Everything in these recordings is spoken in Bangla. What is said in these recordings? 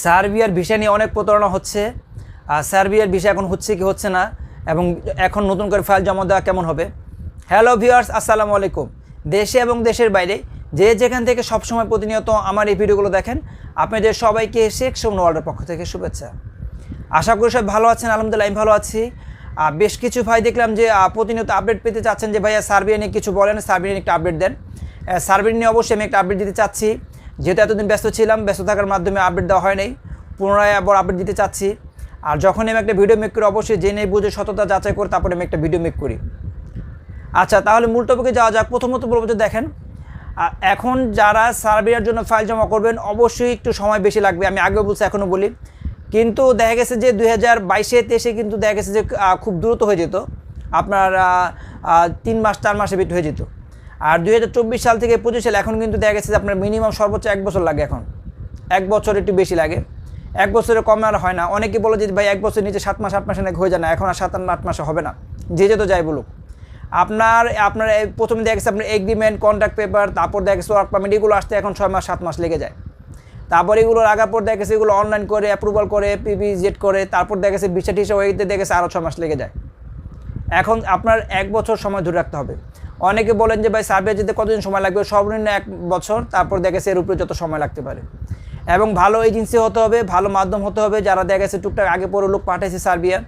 সার্বিয়ার ভিসা নিয়ে অনেক প্রতারণা হচ্ছে। আর সার্বিয়ার ভিসা এখন হচ্ছে কি হচ্ছে না এবং এখন নতুন করে ফাইল জমা দেওয়া কেমন হবে? হ্যালো ভিউয়ার্স আসসালামু আলাইকুম। দেশে এবং দেশের বাইরে যে যেখান থেকে সবসময় প্রতিনিয়ত আমার এই ভিডিওগুলো দেখেন আপনাদের সবাইকে শেখ সোমন ওয়ার্ল্ডের পক্ষ থেকে শুভেচ্ছা। আশা করি সব ভালো আছেন আলহামদুলিল্লাহ আমি ভালো আছি। আহ, বেশ কিছু ভাই দেখলাম যে প্রতিনিয়ত আপডেট পেতে চাচ্ছেন যে ভাইয়া সার্বিয়া নিয়ে কিছু বলেন সার্বিয়া নিয়ে একটা আপডেট দেন। সার্বিয়া নিয়ে অবশ্যই আমি একটা আপডেট দিতে চাচ্ছি। যেহেতু এতদিন ব্যস্ত ছিলাম, ব্যস্ত থাকার মাধ্যমে আপডেট দেওয়া হয় নাই পুনরায় আবার আপডেট দিতে চাচ্ছি। আর যখন আমি একটা ভিডিও মেক করি, অবশ্যই জেনে বুঝে সততা যাচাই করে তারপরে আমি একটা ভিডিও মেক করি। আচ্ছা তাহলে মূল টপিকে যাওয়া যাক। প্রথমত বলব যে দেখেন এখন যারা সার্বিয়ার জন্য ফাইল জমা করবেন, অবশ্যই একটু সময় বেশি লাগবে। আমি আগেও বলছি, এখনও বলি। কিন্তু দেখা গেছে যে দুই হাজার বাইশে, তেইশে কিন্তু দেখা গেছে যে খুব দ্রুত হয়ে যেত। আপনার তিন মাস, চার মাসে বিট হয়ে যেত। আর দুই হাজার চব্বিশ সাল থেকে পঁচিশ সাল, এখন কিন্তু দেখা গেছে যে আপনার মিনিমাম সর্বোচ্চ এক বছর লাগে এখন। এক বছর একটু বেশি লাগে। এক বছরে কম আর হয় না। অনেকে বলে যে, ভাই, এক বছর নিচে সাত মাস, আট মাসে নাকি হয়ে যায় না। এখন আর সাত, আট মাসে হবে না। যে যেত যাই বলুক। আপনার আপনার প্রথমে দেখা গেছে আপনার এগ্রিমেন্ট কন্ট্রাক্ট পেপার তারপর দেখা গেছে ওয়ার্ক পারমিট এগুলো আসতে এখন ছয় মাস, সাত মাস লেগে যায়। তারপর এগুলো লাগার পর দেখা গেছে এগুলো অনলাইন করে অ্যাপ্রুভাল করে পিপি জেট করে, তারপর দেখা গেছে বিচার টিসা ওইতে দেখা গেছে আরও ছয় মাস লেগে যায়। এখন আপনার এক বছর সময় ধরে রাখতে হবে। অনেকে বলেন যে, ভাই, সার্ভে যেতে কতদিন সময় লাগবে? সর্বনিম্ন এক বছর। তারপর দেখা গেছে এর উপরে যত সময় লাগতে পারে। এবং ভালো এজেন্সি হতে হবে, ভালো মাধ্যম হতে হবে। যারা দেখা গেছে টুকটাক আগে পরে লোক পাঠাইছে সার্বিয়া,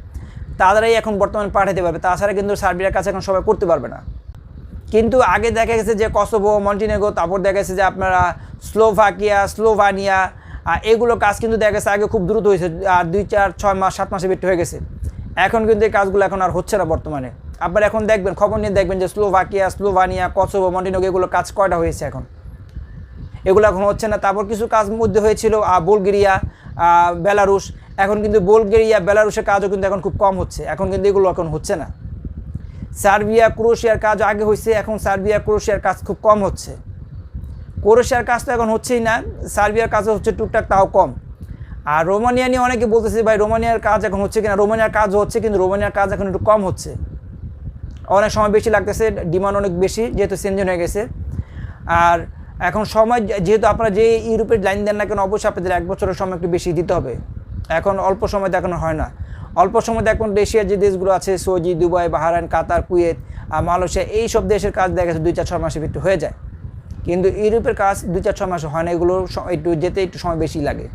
তাদেরাই এখন বর্তমানে পাঠাতে পারবে। তাছাড়া কিন্তু সার্বিয়ার কাছে এখন সবাই করতে পারবে না। কিন্তু আগে দেখা গেছে যে, কসোভো, মন্টিনেগো, তারপর দেখা গেছে যে, আপনারা স্লোভাকিয়া, স্লোভানিয়া এগুলো কাজ কিন্তু দেখা গেছে আগে খুব দ্রুত হয়েছে। আর দুই, চার, ছয় মাস, সাত মাসে বেটে হয়ে গেছে। এখন কিন্তু এই কাজগুলো এখন আর হচ্ছে না বর্তমানে। আবার এখন দেখবেন, খবর নিয়ে দেখবেন যে স্লোভাকিয়া, স্লোভানিয়া, কসোভো মন্টিনেগো এগুলো কাজ কয়টা হয়েছে এখন? এগুলো এখন হচ্ছে না, তারপর কিছু কাজ মধ্যে হয়েছিল বুলগেরিয়া বেলারুশ। এখন কিন্তু বুলগেরিয়া, বেলারুশের কাজও কিন্তু এখন খুব কম হচ্ছে, এখন কিন্তু এগুলো এখন হচ্ছে না। সার্বিয়া ক্রোশিয়ার কাজ আগে হয়েছে, এখন সার্বিয়া ক্রোশিয়ার কাজ খুব কম হচ্ছে। ক্রোশিয়ার কাজ তো এখন হচ্ছেই না, সার্বিয়ার কাজ হচ্ছে টুকটাক, তাও কম। আর রোমানিয়া নিয়ে অনেকে বলতেছে, ভাই, রোমানিয়ার কাজ এখন হচ্ছে কিনা? রোমানিয়ার কাজ হচ্ছে, কিন্তু রোমানিয়ার কাজ এখন একটু কম হচ্ছে। অনেক সময় বেশি লাগতেছে ডিমান্ড অনেক বেশি, যেহেতু সেনজেন হয়ে গেছে। আর এখন সময়, যেহেতু আপনারা যে ইউরোপের লাইন দেন না কেন, অবশ্যই আপনাদের এক বছরের সময় একটু বেশি দিতে হবে। এখন অল্প সময় তো এখন হয় না। অল্প সময় এখন এশিয়ার যে দেশগুলো আছে, Saudi, Dubai Bahrain Qatar, Kuwait, আর মালয়েশিয়া এই সব দেশের কাজ দেখা গেছে দুই চার, ছয় মাসে একটু হয়ে যায়। কিন্তু ইউরোপের কাজ দুই চার, ছয় মাসে হয় না, এগুলো একটু যেতে একটু সময় বেশি লাগে।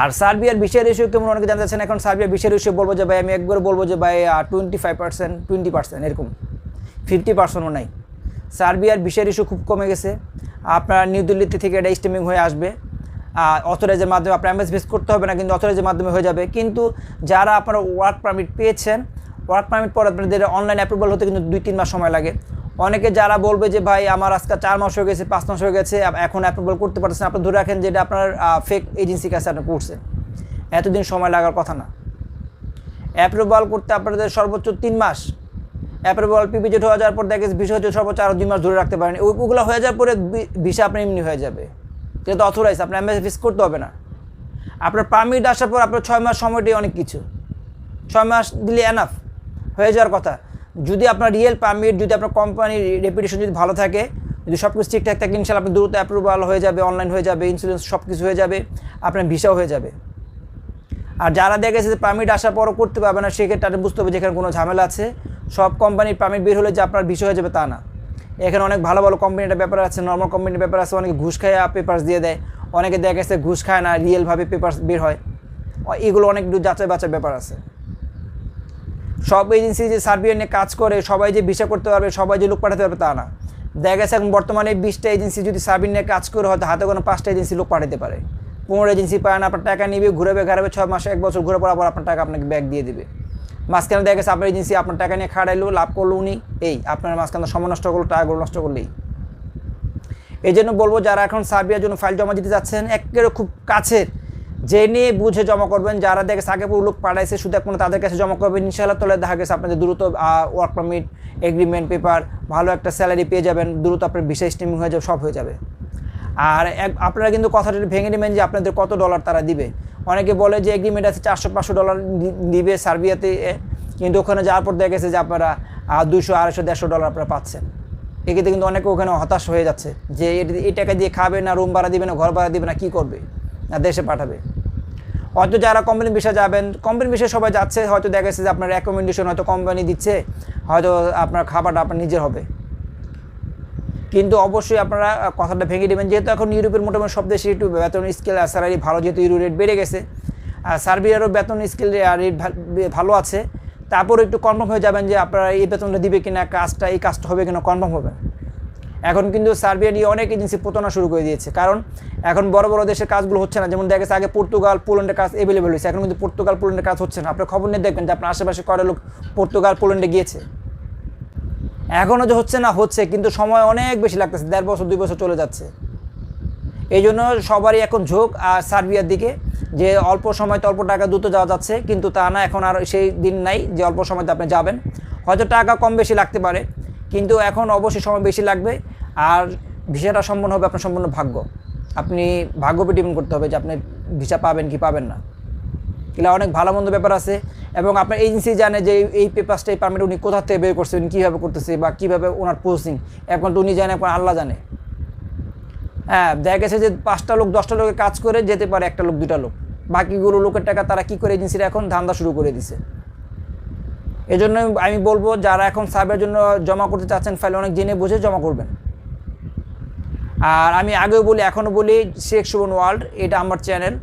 আর সার্বিয়ার বিশের রেশিও কেমন অনেকে জানতে চাচ্ছেন? এখন সার্বিয়ার বিশের রেশিও বলব যে ভাই, আমি একবার বলব যে ভাই twenty five percent twenty percent এরকম। ফিফটি পার্সেন্টও নাই। সার্বিয়ার বিশের রেশিও খুব কমে গেছে। আপনার নিউ দিল্লিতে থেকে এটা স্টেমিং হয়ে আসবে। আর অথরাইজের মাধ্যমে আপনার এমএস ভিস করতে হবে না, কিন্তু অথরাইজের মাধ্যমে হয়ে যাবে। কিন্তু যারা আপনারা ওয়ার্ক পারমিট পেয়েছেন ওয়ার্ক পারমিট পর আপনাদের অনলাইন অ্যাপ্রুভাল হতে কিন্তু দুই তিন মাস সময় লাগে। অনেকে যারা বলবে যে ভাই আমার আজকে চার মাস হয়ে গেছে, পাঁচ মাস হয়ে গেছে এখন অ্যাপ্রুভাল করতে পারতেছেন আপনি ধরে রাখেন যেটা আপনার ফেক এজেন্সির কাছে আপনি করছেন এতদিন সময় লাগার কথা না। অ্যাপ্রুভাল করতে আপনাদের সর্বোচ্চ তিন মাস। অ্যাপ্রুভাল পিপিজেট হয়ে যাওয়ার পর দেখে ভিসা হচ্ছে সর্বোচ্চ আরও দুই মাস ধরে রাখতে পারেন। ওগুলো হয়ে যাওয়ার পরে ভিসা আপনার এমনি হয়ে যাবে। যেহেতু অথরাইজ, আপনার এমএস ফিস করতে হবে না। আপনার পারমিট আসার পর আপনার ছয় মাস সময়টাই অনেক কিছু। ছয় মাস দিলে এনাফ হয়ে যাওয়ার কথা। যদি আপনার রিয়েল পারমিট যদি আপনার কোম্পানির রেপুটেশন যদি ভালো থাকে, যদি সব কিছু ঠিকঠাক থাকে, ইনশাল্লাহ আপনার দ্রুত অ্যাপ্রুভাল হয়ে যাবে অনলাইন হয়ে যাবে ইন্স্যুরেন্স সব কিছু হয়ে যাবে, আপনার ভিসাও হয়ে যাবে। আর যারা দেখে গেছে যে পারমিট আসার পরও করতে পারবে না, সেক্ষেত্রে তাদের বুঝতে হবে যে এখানে কোনো ঝামেলা আছে। সব কোম্পানির পারমিট বের হলে যে আপনার বিষয় হয়ে যাবে তা না। এখানে অনেক ভালো ভালো কোম্পানির ব্যাপার আছে নর্মাল কোম্পানির ব্যাপার আছে, অনেকে ঘুষ খায় পেপার্স দিয়ে দেয়। অনেকে দেখা গেছে ঘুষ খায় না রিয়েলভাবে পেপার্স বের হয়। এগুলো অনেক যাচাই বাচাই ব্যাপার আছে। সব এজেন্সি যে সার্বিয়া নিয়ে কাজ করে, সবাই যে ভিসা করতে পারবে, সবাই যে লোক পাঠাতে পারবে তা না। দেখা গেছে এখন বর্তমানে বিশটা এজেন্সি যদি সার্বিয়া নিয়ে কাজ করে, হয়তো হাতে কোনো পাঁচটা এজেন্সি লোক পাঠাতে পারে। পনেরো এজেন্সি পায় না, আপনার টাকা নিবে ঘুরাবে ঘাড়াবে ছয় মাসে, এক বছর ঘুরে পর আপনার টাকা আপনাকে ব্যাগ দিয়ে দেবে। মাঝখানে দেখা গেছে আপনার এজেন্সি আপনার টাকা নিয়ে খাড়াইলো, লাভ করল উনি, এই, আপনার মাঝখানে সময় নষ্ট করল, টাকাগুলো নষ্ট করলেই। এই জন্য বলব, যারা এখন সার্বিয়ার জন্য ফাইল জমা দিতে যাচ্ছেন, একেবারে খুব কাছের জেনে বুঝে জমা করবেন, যারা দেখে পুরো লোক পাঠাইছে, শুধু এখন তাদের কাছে জমা করবেন। ইনশাআল্লাহ তাহলে দেখা গেছে আপনাদের দ্রুত ওয়ার্ক পারমিট এগ্রিমেন্ট পেপার ভালো একটা স্যালারি পেয়ে যাবেন, দ্রুত আপনার ভিসা স্টিমিং হয়ে যাবে, সব হয়ে যাবে। আর আপনারা কিন্তু কথাটা ভেঙে নেবেন যে আপনাদের কত ডলার তারা দিবে। অনেকে বলে যে এগ্রিমেন্ট আছে চারশো, পাঁচশো ডলার দিবে সার্বিয়াতে কিন্তু ওখানে যাওয়ার পর দেখা গেছে যে আপনারা দুশো আড়াইশো, দেড়শো ডলার আপনারা পাচ্ছেন। এক্ষেত্রে কিন্তু অনেকে ওখানে হতাশ হয়ে যাচ্ছে যে এই টাকা দিয়ে খাবে না রুম ভাড়া দিবে না, ঘর ভাড়া দিবে না, কী করবে? না দেশে পাঠাবে। হয়তো যারা কোম্পানি বিষয়ে যাবেন কোম্পানি বিষয়ে সবাই যাচ্ছে, হয়তো দেখা যে আপনার রেকমেন্ডেশন হয়তো কোম্পানি দিচ্ছে, হয়তো আপনার খাবারটা আপনার নিজের হবে। কিন্তু অবশ্যই আপনারা কথাটা ভেঙে দেবেন, যেহেতু এখন ইউরোপের মোটামুটি সব দেশে একটু বেতন স্কেল স্যালারি ভালো, যেহেতু ইউরো রেট বেড়ে গেছে, আর সার্বিয়ারও বেতন স্কেল রেট ভালো আছে তারপর একটু কনফার্ম হয়ে যাবেন যে আপনারা এই বেতনটা দিবে কিনা, কাজটা, এই কাজটা হবে কিনা কনফার্ম হবে এখন কিন্তু সার্বিয়া নিয়ে অনেক এজেন্সি প্রতারণা শুরু করে দিয়েছে। কারণ এখন বড় বড় দেশের কাজগুলো হচ্ছে না। যেমন দেখা গেছে আগে পর্তুগাল, পোল্যান্ডের কাজ অ্যাভেলেবেল হয়েছে। এখন কিন্তু পর্তুগাল, পোল্যান্ডের কাজ হচ্ছে না। আপনার খবর নিয়ে দেখবেন যে আপনার আশেপাশে কয়টা লোক পর্তুগাল, পোল্যান্ডে গিয়েছে। এখনও যে হচ্ছে না, হচ্ছে, কিন্তু সময় অনেক বেশি লাগতেছে। দেড় বছর, দুই বছর চলে যাচ্ছে। এই জন্য সবারই এখন ঝোঁক। আর সার্বিয়ার দিকে যে অল্প সময়তে অল্প টাকা দ্রুত যাওয়া যাচ্ছে, কিন্তু তা না, এখন আর সেই দিন নাই যে অল্প সময়তে আপনি যাবেন। হয়তো টাকা কম বেশি লাগতে পারে। কিন্তু এখন অবশ্যই সময় বেশি লাগবে আর ভিসাটা সম্পূর্ণ হবে আপনার সম্পূর্ণ ভাগ্য। আপনি ভাগ্য উপর ডিপেন্ড করতে হবে যে আপনি ভিসা পাবেন কি পাবেন না। এগুলো অনেক ভালো মন্দ ব্যাপার আছে এবং আপনার এজেন্সি জানে যে এই- এই পেপারসটা এই পারমিট উনি কোথা থেকে বের করছেন, কীভাবে করতেছে বা কীভাবে ওনার পোস্টিং এখন তো উনি জানে, এখন আল্লাহ জানে। হ্যাঁ দেখা গেছে যে পাঁচটা লোক, দশটা লোকের কাজ করে যেতে পারে, একটা লোক দুটা লোক। বাকিগুলো লোকের টাকা তারা কি করে এজেন্সিরা এখন ধান্দা শুরু করে দিছে। এই জন্য আমি বলব, যারা এখন সাবের জন্য জমা করতে চাচ্ছেন, ফাইল অনেক জেনে বুঝে জমা করবেন। আর আমি আগেও বলি, এখনও বলি, শেখ সুবন ওয়ার্ল্ড, এটা আমার চ্যানেল।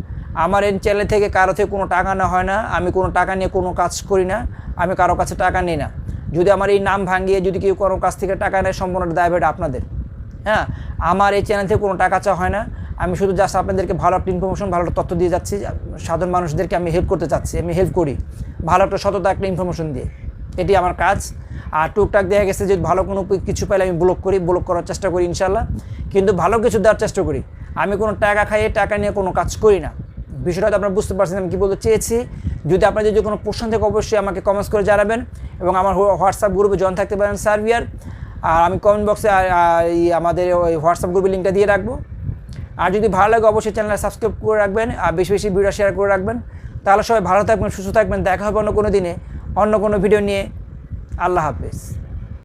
আমার এই চ্যানেল থেকে কারও থেকে কোনো টাকা নেওয়া হয় না। আমি কোনো টাকা নিয়ে কোনো কাজ করি না। আমি কারও কাছে টাকা নিই না। যদি আমার এই নাম ভাঙিয়ে যদি কেউ কোনো কাছ থেকে টাকা নেয়, সম্পূর্ণ দায়ভার আপনাদের। হ্যাঁ আমার এই চ্যানেল থেকে কোনো টাকা চাওয়া হয় না। আমি শুধু জাস্ট আপনাদেরকে ভালো একটা ইনফরমেশন ভালো তথ্য দিয়ে যাচ্ছি। সাধারণ মানুষদেরকে আমি হেল্প করতে চাচ্ছি, আমি হেল্প করি। ভালো একটা সততা একটা ইনফরমেশন দিয়ে। এটি আমার কাজ। আর টুকটাক দেখা গেছে যে ভালো কোনো কিছু পাইলে আমি ব্লক করি ব্লক করার চেষ্টা করি ইনশাল্লাহ কিন্তু ভালো কিছু দেওয়ার চেষ্টা করি। আমি কোনো টাকা খাইয়ে, টাকা নিয়ে কোনো কাজ করি না। বিষয়টা আপনারা বুঝতে পারছেন, আমি কী বলতে চেয়েছি? যদি আপনার যদি কোনো প্রশ্ন থেকে, অবশ্যই আমাকে কমেন্টস করে জানাবেন। এবং আমার হোয়াটসঅ্যাপ গ্রুপে জয়েন থাকতে পারেন সার্ভিয়ার আর আমি কমেন্ট বক্সে আমাদের ওই হোয়াটসঅ্যাপ গ্রুপের লিঙ্কটা দিয়ে রাখব। আর যদি ভালো লাগে, অবশ্যই চ্যানেলটা সাবস্ক্রাইব করে রাখবেন, আর বেশি বেশি ভিডিও শেয়ার করে রাখবেন। তাহলে সবাই ভালো থাকবেন, সুস্থ থাকবেন, দেখা হবে অন্য কোনো দিনে, অন্য কোনো ভিডিও নিয়ে। আল্লাহ হাফেজ।